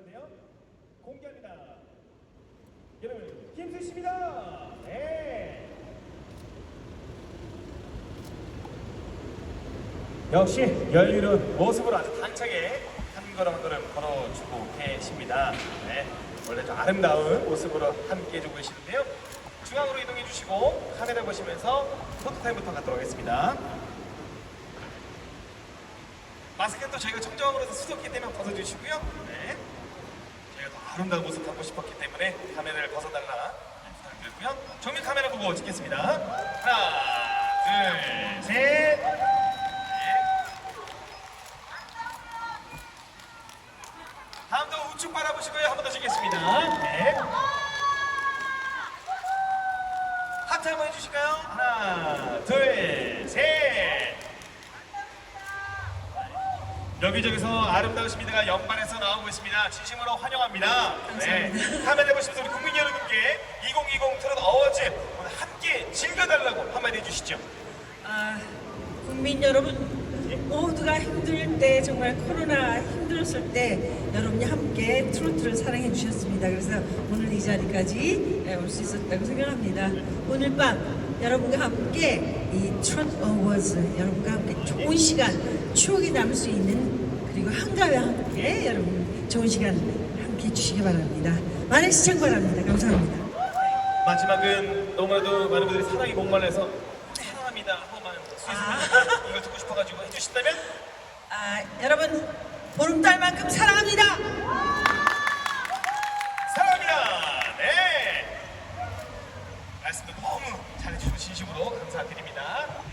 건데요. 공개합니다. 여러분, 김수씨입니다. 네. 역시 여유로운 모습으로 아주 당차게 한 걸음 한 걸음 걸어주고 계십니다. 네. 원래 좀 아름다운 모습으로 함께 해주고 계시는데요. 중앙으로 이동해 주시고 카메라 보시면서 포토타임부터 갖도록 하겠습니다. 마스크는 또 저희가 청정으로 해서 수석기 때문에 벗어주시고요. 네. 더 아름다운 모습 갖고 싶었기 때문에 카메라를 벗어달라 네, 부탁드리고요. 정면 카메라 보고 찍겠습니다. 하나, 둘, 셋. 네. 다음도 우측 바라보시고요. 한 번 더 찍겠습니다. 네. 하트 한번 해주실까요? 하나, 둘, 셋. 여기저기서 아름다우신 미드가 연말에서 나오고 있습니다. 진심으로 환영합니다. 네. 카메라 보시면서 우리 국민 여러분께 2020 트롯 어워즈 오늘 함께 즐겨달라고 한마디 해주시죠. 아, 국민 여러분 모두가 힘들 때 정말 코로나 힘들었을 때 여러분이 함께 트로트를 사랑해 주셨습니다. 그래서 오늘 이 자리까지 올 수 있었다고 생각합니다. 오늘 밤 여러분과 함께 이 트로트 어워즈 여러분과 함께 좋은 시간 추억이 남을 수 있는 그리고 한가위와 함께 여러분 좋은 시간 함께 해주시기 바랍니다. 많은 시청 바랍니다. 감사합니다. 마지막은 너무나도 많은 분들이 사랑이 목말라서 사랑합니다 한 번만 수있습니다 이거 듣고 싶어가지고 해주신다면 아, 여러분 보름달만큼 사랑합니다. 사랑합니다. 네. 말씀도 너무 잘해주셔서 진심으로 감사드립니다.